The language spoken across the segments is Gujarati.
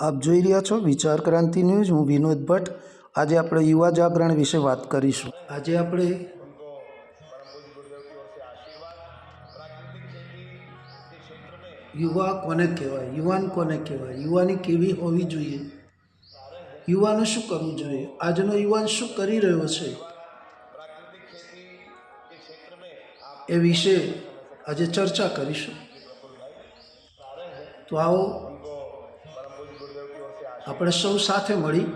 આપ જોઈ રહ્યા છો વિચાર ક્રાંતિ ન્યૂઝ. હું વિનોદ ભટ્ટ. આજે આપણે યુવા જાગરણ વિશે વાત કરીશું. આજે આપણે યુવા કોને કહેવાય? યુવાન કોને કહેવાય? યુવાની કેવી હોવી જોઈએ? યુવાને શું કરવું જોઈએ? આજનો યુવાન શું કરી રહ્યો છે? એ વિશે આજે ચર્ચા કરીશું. તો આવો આપણે સૌ સાથે મળી.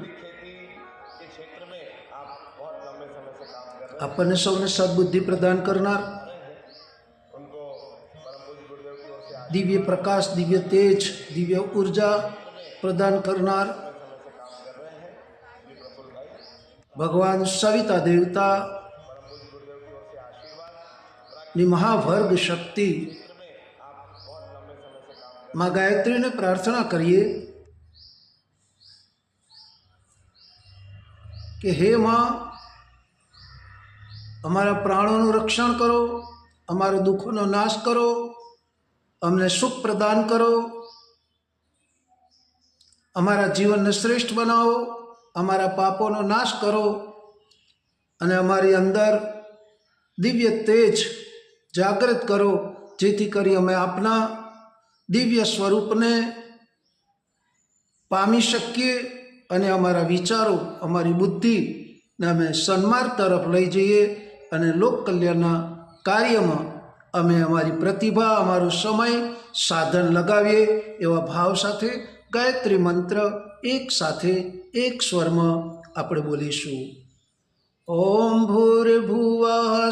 આપણને સૌને સદબુદ્ધિ પ્રદાન કરનાર. દિવ્ય પ્રકાશ, દિવ્ય તેજ, દિવ્ય ઊર્જા પ્રદાન કરનાર. ભગવાન સવિતા દેવતા. ની મહાવર્ગ શક્તિ. માં ગાયત્રીને પ્રાર્થના કરીએ. કે હે માં, અમારા પ્રાણોનું રક્ષણ કરો, અમારા દુઃખોનો નાશ કરો, અમને સુખ પ્રદાન કરો, અમારા જીવનને શ્રેષ્ઠ બનાવો, અમારા પાપોનો નાશ કરો અને અમારી અંદર દિવ્ય તેજ જાગૃત કરો, જેથી કરી અમે આપના દિવ્ય સ્વરૂપને પામી શકીએ. અને અમારા વિચારો, અમારી બુદ્ધિને અમે સન્માર્ગ તરફ લઈ જઈએ અને લોક કલ્યાણના કાર્યમાં અમે અમારી પ્રતિભા, અમારો સમય સાધન લગાવીએ એવા ભાવ સાથે ગાયત્રી મંત્ર એક સાથે એક સ્વરમાં આપણે બોલીશું. ઓમ ભૂર્ભુવ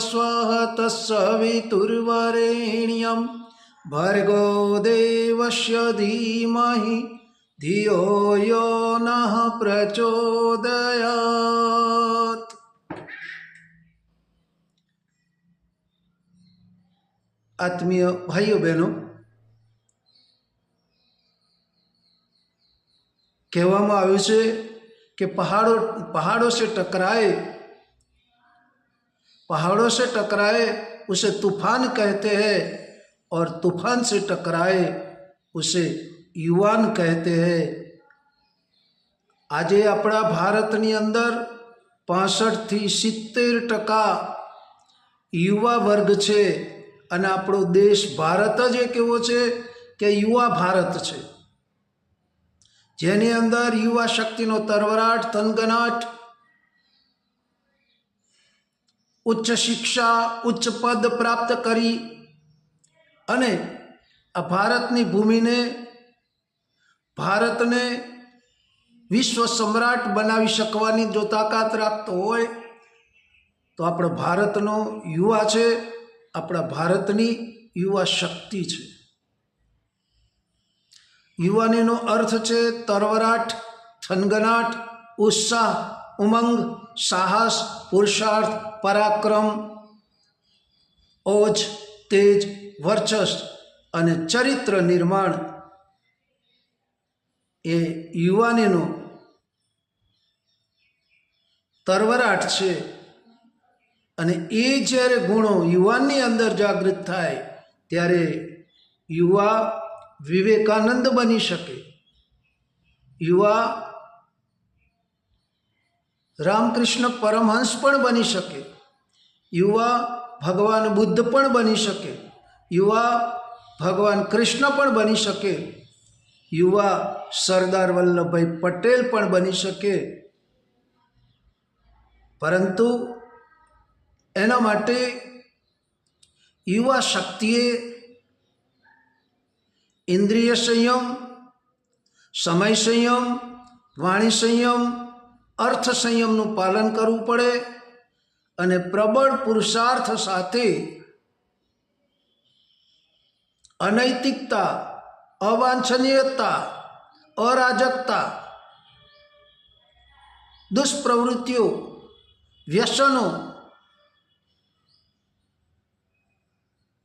સ્વાહ તત્સવિતુર્વરેણ્યમ ભર્ગો દેવશ્ય ધીમહિ ધિયો યો નઃ પ્રચોદયાત આત્મીય ભાઈઓ બહેનો કહેવામાં આવ્યું છે કે પહાડો પહાડો से टकराए पहाड़ों से टकराए उसे तूफान कहते हैं और तूफान से टकराए उसे યુવાન કહેતે હૈ. આજે આપણા ભારતની અંદર પાસઠથી સિત્તેર ટકા યુવા વર્ગ છે અને આપણો દેશ ભારત જ એક એવો છે કે યુવા ભારત છે. જેની અંદર યુવા શક્તિનો તરવરાટ, તનગનાટ, ઉચ્ચ શિક્ષા, ઉચ્ચ પદ પ્રાપ્ત કરી અને આ ભારતની ભૂમિને ભારતને વિશ્વ સમ્રાટ બનાવી શકવાની જો તાકાત રાખતો હોય, તો આપણો ભારતનો યુવા છે, આપણા ભારતની યુવા શક્તિ છે. યુવાનીનો અર્થ છે તરવરાટ, થનગનાટ, ઉત્સાહ, ઉમંગ, સાહસ, પુરુષાર્થ, પરાક્રમ, ઓજ, તેજ, વર્ચસ્વ અને ચરિત્ર નિર્માણ એ યુવાનીનો તરવરાટ છે અને એ જ્યારે ગુણો યુવાનની અંદર જાગૃત થાય, ત્યારે યુવા વિવેકાનંદ બની શકે. યુવા રામકૃષ્ણ પરમહંસ પણ બની શકે. યુવા ભગવાન બુદ્ધ પણ બની શકે. યુવા ભગવાન કૃષ્ણ પણ બની શકે. યુવા સરદાર વલ્લભભાઈ પટેલ પણ બની શકે. પરંતુ એના માટે યુવા શક્તિએ ઇન્દ્રિય સંયમ, સમય સંયમ, વાણી સંયમ, અર્થ સંયમનું પાલન કરવું પડે અને પ્રબળ પુરુષાર્થ સાથે અનૈતિકતા, અવાંછનીયતા અરાજકતા દુષ્પ્રવૃત્તિઓ વ્યસનો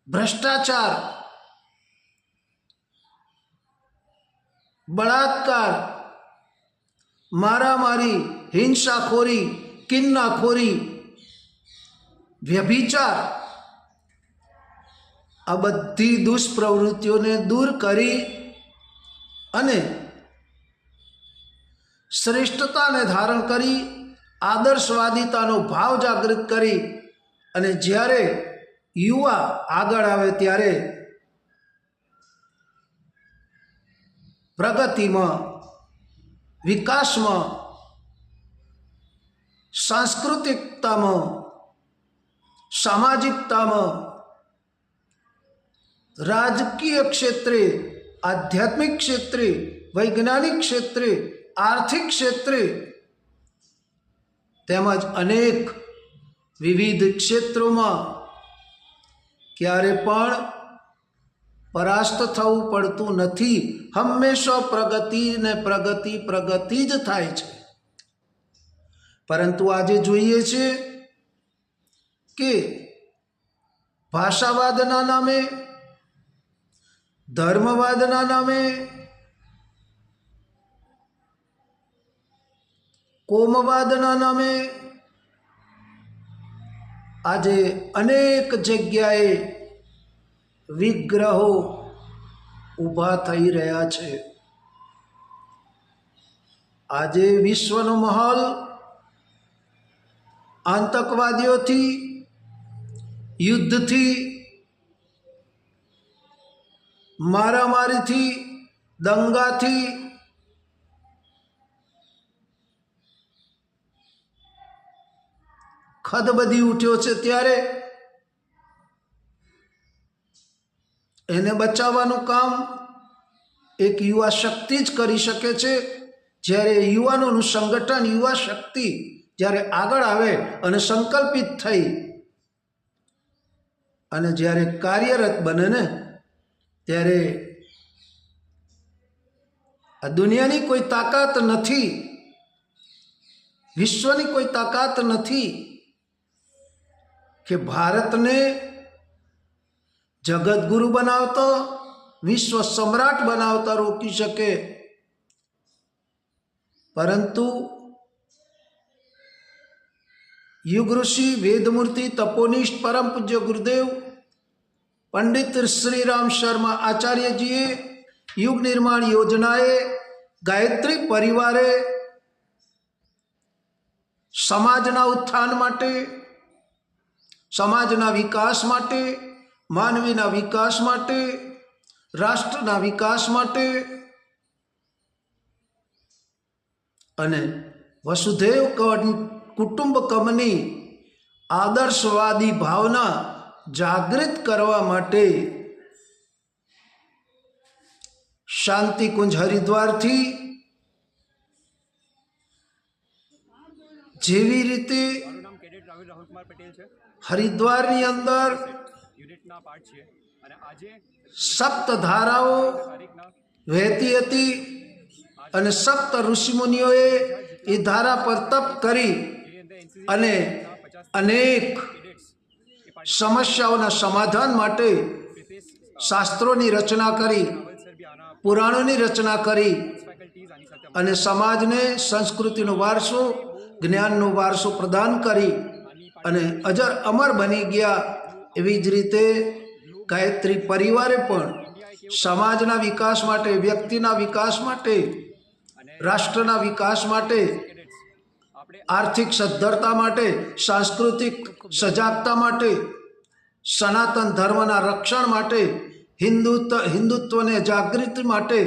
ભ્રષ્ટાચાર બળાત્કાર મારામારી હિંસાખોરી કિન્નાખોરી વ્યભિચાર આ બધી દુષ્પ્રવૃત્તિઓને દૂર કરી અને શ્રેષ્ઠતાને ધારણ કરી, આદર્શવાદિતાનો ભાવ જાગૃત કરી અને જ્યારે યુવા આગળ આવે ત્યારે પ્રગતિમાં, વિકાસમાં, સાંસ્કૃતિકતામાં, સામાજિકતામાં, રાજકીય ક્ષેત્રે, આધ્યાત્મિક ક્ષેત્રે, વૈજ્ઞાનિક ક્ષેત્રે આર્થિક ક્ષેત્રે તેમજ અનેક વિવિધ ક્ષેત્રોમાં ક્યારે પણ પરાસ્ત થવું પડતું નથી. હંમેશા પ્રગતિ ને પ્રગતિ પ્રગતિ જ થાય છે. પરંતુ આજે જોઈએ છે કે ભાષાવાદના નામે, ધર્મવાદના નામે કોમવાદના નામે આજે અનેક જગ્યાએ વિગ્રહો ઊભા થઈ રહ્યા છે. આજે વિશ્વનો માહોલ આતંકવાદીઓથી, યુદ્ધથી, મારામારીથી, દંગાથી ખદબદી ઉઠ્યો છે ત્યારે એને બચાવવાનું કામ એક યુવા શક્તિ જ કરી શકે છે. જ્યારે યુવાનોનું સંગઠન, યુવા શક્તિ જ્યારે આગળ આવે અને સંકલ્પિત થઈ અને જ્યારે કાર્યરત બને ને, ત્યારે આ દુનિયાની કોઈ તાકાત નથી, વિશ્વની કોઈ તાકાત નથી. કે ભારતને જગતગુરુ બનાવતો વિશ્વ સમ્રાટ બનાવતા રોકી શકે પરંતુ યુગ ઋષિ વેદમૂર્તિ તપોનિષ્ઠ પરમ પૂજ્ય ગુરુદેવ પંડિત શ્રીરામ શર્મા આચાર્યજીએ યુગ નિર્માણ યોજનાએ ગાયત્રી પરિવારે સમાજના ઉત્થાન માટે સમાજના વિકાસ માટે, માનવીના વિકાસ માટે, રાષ્ટ્રના વિકાસ માટે અને વસુધૈવ કુટુંબકમની આદર્શવાદી ભાવના જાગૃત કરવા માટે શાંતિકુંજ હરિદ્વારથી જેવી રીતે પટેલ છે હરિદ્વારની અંદર સપ્ત ધારાઓ વહેતી હતી અને સપ્ત ઋષિમુનિઓએ એ ધારા પર તપ કરી અને અનેક સમસ્યાઓના સમાધાન માટે શાસ્ત્રોની રચના કરી, પુરાણોની રચના કરી અને સમાજને સંસ્કૃતિનો વારસો, જ્ઞાનનો વારસો પ્રદાન કરી. અને અજર અમર બની ગયા એવી જ રીતે ગાયત્રી પરિવારે પણ સમાજના વિકાસ માટે, વ્યક્તિના વિકાસ માટે, રાષ્ટ્રના વિકાસ માટે, આર્થિક સદ્ધરતા માટે, સાંસ્કૃતિક સજાગતા માટે, સનાતન ધર્મના રક્ષણ માટે હિન્દુત્વ હિન્દુત્વને જાગૃતિ માટે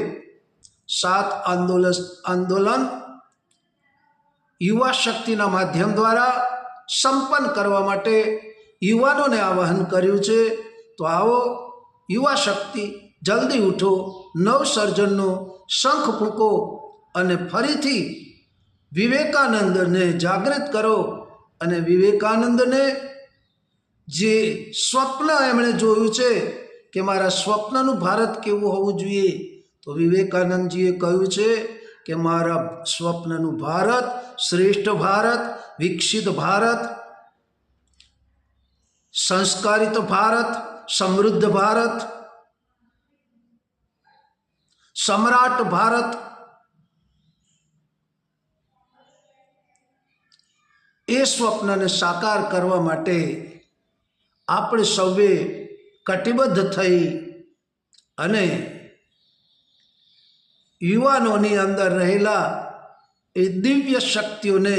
સાત આંદોલન આંદોલન યુવા શક્તિના માધ્યમ દ્વારા સંપન્ન કરવા માટે યુવાનોને આવાહન કર્યું છે. તો આવો, યુવા શક્તિ, જલ્દી ઉઠો, નવસર્જનનો શંખ ફૂંકો અને ફરીથી વિવેકાનંદને જાગૃત કરો અને વિવેકાનંદને જે સ્વપ્ન એમણે જોયું છે કે મારા સ્વપ્નનું ભારત કેવું હોવું જોઈએ, તો વિવેકાનંદજીએ કહ્યું છે કે મારા સ્વપ્નનું ભારત શ્રેષ્ઠ ભારત વિકસિત ભારત, સંસ્કારિત ભારત, સમૃદ્ધ ભારત, સમ્રાટ ભારત. એ સ્વપ્નને સાકાર કરવા માટે આપણે સૌએ કટિબદ્ધ થઈ અને યુવાનોની અંદર રહેલા એ દિવ્ય શક્તિઓને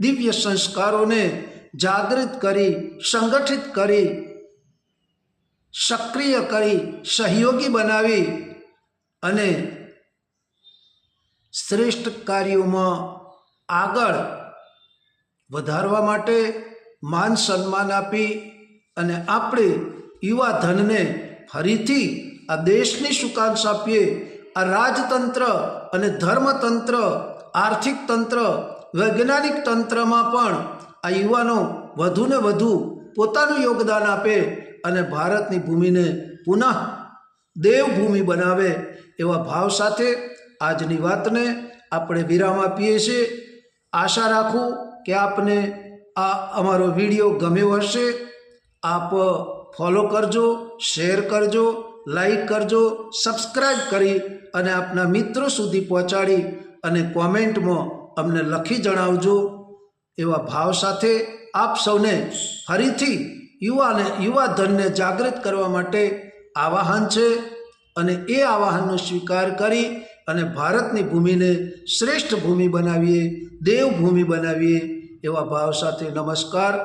દિવ્ય સંસ્કારોને જાગૃત કરી, સંગઠિત કરી, સક્રિય કરી, સહયોગી બનાવી અને શ્રેષ્ઠ કાર્યોમાં આગળ વધારવા માટે માન સન્માન આપી અને આપણે યુવા ધનને ફરીથી આ દેશની સુકાંશ આપીએ. આ રાજતંત્ર અને ધર્મતંત્ર આર્થિક તંત્ર વૈજ્ઞાનિક તંત્રમાં પણ આ યુવાનો વધુને વધુ પોતાનું યોગદાન આપે અને ભારતની ભૂમિને પુનઃ દેવભૂમિ બનાવે એવા ભાવ સાથે આજની વાતને આપણે વિરામ આપીએ છીએ. આશા રાખું કે આપને આ અમારો વીડિયો ગમ્યો હશે. આપ ફોલો કરજો, શેર કરજો, લાઈક કરજો સબસ્ક્રાઈબ કરી અને આપના મિત્રો સુધી પહોંચાડી અને કોમેન્ટમાં અમને લખી જણાવજો એવા ભાવ સાથે આપ સૌને ફરીથી યુવાને યુવા ધનને જાગૃત કરવા માટે આવાહન છે અને એ આવાહનનો સ્વીકાર કરી અને ભારતની ભૂમિને શ્રેષ્ઠ ભૂમિ બનાવીએ, દેવભૂમિ બનાવીએ એવા ભાવ સાથે નમસ્કાર.